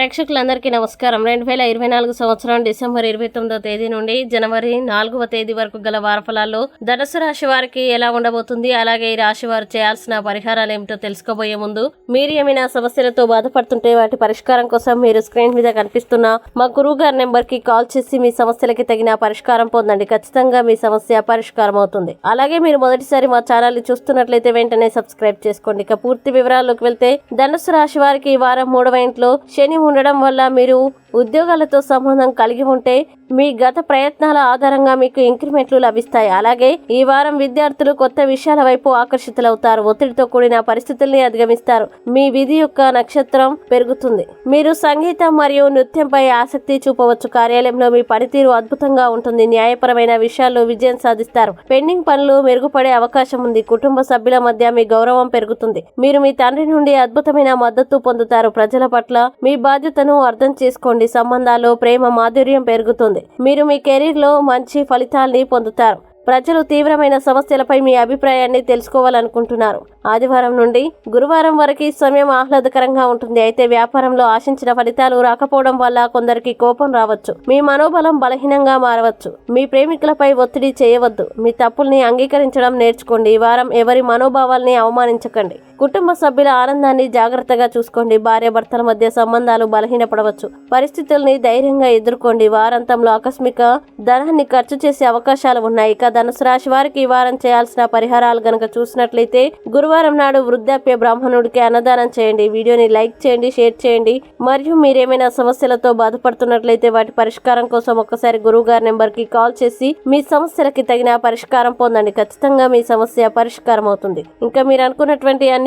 ప్రేక్షకులందరికీ నమస్కారం. రెండు వేల ఇరవై నాలుగు సంవత్సరం డిసెంబర్ ఇరవై తొమ్మిదో తేదీ నుండి జనవరి నాలుగవ తేదీ వరకు గల వారఫలాల్లో ధనుసు రాశి వారికి ఎలా ఉండబోతుంది? అలాగే ఈ రాశి వారు చేయాల్సిన పరిహారాలు ఏమిటో తెలుసుకోబోయే ముందు మీరు ఏమైనా సమస్యలతో బాధపడుతుంటే వాటి పరిష్కారం కోసం మీరు స్క్రీన్ మీద కనిపిస్తున్న మా గురువు గారి నెంబర్కి కాల్ చేసి మీ సమస్యలకి తగిన పరిష్కారం పొందండి. ఖచ్చితంగా మీ సమస్య పరిష్కారం అవుతుంది. అలాగే మీరు మొదటిసారి మా ఛానల్ చూస్తున్నట్లయితే వెంటనే సబ్స్క్రైబ్ చేసుకోండి. ఇక పూర్తి వివరాల్లోకి వెళ్తే ధనుసు రాశి వారికి ఈ వారం మూడవ ఇంట్లో శని ఉండడం వల్ల మీరు ఉద్యోగాలతో సంబంధం కలిగి ఉంటే మీ గత ప్రయత్నాల ఆధారంగా మీకు ఇంక్రిమెంట్లు లభిస్తాయి. అలాగే ఈ వారం విద్యార్థులు కొత్త విషయాల వైపు ఆకర్షితులవుతారు. ఒత్తిడితో కూడిన పరిస్థితుల్ని అధిగమిస్తారు. మీ విధి యొక్క నక్షత్రం పెరుగుతుంది. మీరు సంగీతం మరియు నృత్యంపై ఆసక్తి చూపవచ్చు. కార్యాలయంలో మీ పనితీరు అద్భుతంగా ఉంటుంది. న్యాయపరమైన విషయాల్లో విజయం సాధిస్తారు. పెండింగ్ పనులు మెరుగుపడే అవకాశం ఉంది. కుటుంబ సభ్యుల మధ్య మీ గౌరవం పెరుగుతుంది. మీరు మీ తండ్రి నుండి అద్భుతమైన మద్దతు పొందుతారు. ప్రజల పట్ల మీ బాధ్యతను అర్థం చేసుకోండి. సంబంధాల్లో ప్రేమ మాధుర్యం పెరుగుతుంది. మీరు మీ కెరీర్లో మంచి ఫలితాల్ని పొందుతారు. ప్రజలు తీవ్రమైన సమస్యలపై మీ అభిప్రాయాన్ని తెలుసుకోవాలనుకుంటున్నారు. ఆదివారం నుండి గురువారం వరకు ఈ సమయం ఆహ్లాదకరంగా ఉంటుంది. అయితే వ్యాపారంలో ఆశించిన ఫలితాలు రాకపోవడం వల్ల కొందరికి కోపం రావచ్చు. మీ మనోబలం బలహీనంగా మారవచ్చు. మీ ప్రేమికులపై ఒత్తిడి చేయవద్దు. మీ తప్పుల్ని అంగీకరించడం నేర్చుకోండి. ఈ వారం ఎవరి మనోభావాల్ని అవమానించకండి. కుటుంబ సభ్యుల ఆనందాన్ని జాగ్రత్తగా చూసుకోండి. భార్యాభర్తల మధ్య సంబంధాలు బలహీనపడవచ్చు. పరిస్థితుల్ని ధైర్యంగా ఎదుర్కోండి. వారాంతంలో ఆకస్మిక ధనాన్ని ఖర్చు చేసే అవకాశాలు ఉన్నాయి. ఇక ధనుసు రాశి వారికి ఈ వారం చేయాల్సిన పరిహారాలు గనక చూసినట్లయితే గురువారం నాడు వృద్ధాప్య బ్రాహ్మణుడికి అన్నదానం చేయండి. వీడియోని లైక్ చేయండి షేర్ చేయండి. మరియు మీరేమైనా సమస్యలతో బాధపడుతున్నట్లయితే వాటి పరిష్కారం కోసం ఒక్కసారి గురువు గారి నెంబర్కి కాల్ చేసి మీ సమస్యలకి తగిన పరిష్కారం పొందండి. ఖచ్చితంగా మీ సమస్య పరిష్కారం అవుతుంది ఇంకా మీరు అనుకున్నటువంటి